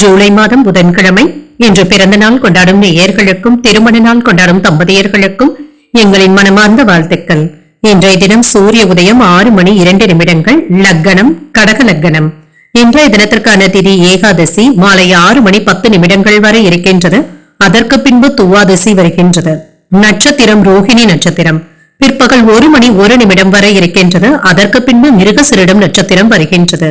ஜூலை மாதம் புதன்கிழமை. இன்று பிறந்த நாள் கொண்டாடும் நேயர்களுக்கும் திருமண நாள் கொண்டாடும் தம்பதியர்களுக்கும் எங்களின் மனமார்ந்த வாழ்த்துக்கள். இன்றைய தினம் சூரிய உதயம் ஆறு மணி இரண்டு நிமிடங்கள் லக்கணம் கடக லக்கணம். இன்றைய தினத்திற்கான திதி ஏகாதசி மாலை ஆறு மணி பத்து நிமிடங்கள் வரை இருக்கின்றது. அதற்கு பின்பு துவாதசி வருகின்றது. நட்சத்திரம் ரோஹிணி நட்சத்திரம். பிற்பகல் ஒரு மணி ஒரு நிமிடம் வரை இருக்கின்றது. அதற்கு பின்பு மிருகசிரிடம் நட்சத்திரம் வருகின்றது.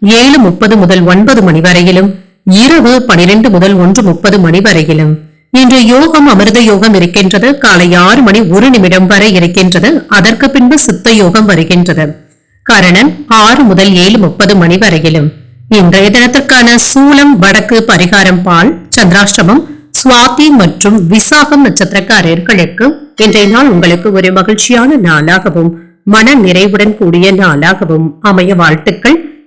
ஏழு முப்பது முதல் ஒன்பது மணி வரையிலும் இரவு பனிரெண்டு முதல் ஒன்று முப்பது மணி வரையிலும். இன்று யோகம் அமிர்த யோகம் இருக்கின்றது. காலை ஆறு மணி ஒரு நிமிடம் வரை இருக்கின்றது. அதற்கு பின்பு சித்த யோகம் வருகின்றது. கரணன் ஆறு முதல் ஏழு முப்பது மணி வரையிலும். இன்றைய தினத்திற்கான சூலம் வடக்கு பரிகாரம் பால் சந்திராஷ்டமம் சுவாதி மற்றும் விசாகம் நட்சத்திரக்காரர்களுக்கு இன்றைய நாள் உங்களுக்கு ஒரு மகிழ்ச்சியான நாளாகவும் மன நிறைவுடன் கூடிய நாளாகவும் அமைய வாழ்த்துக்கள்.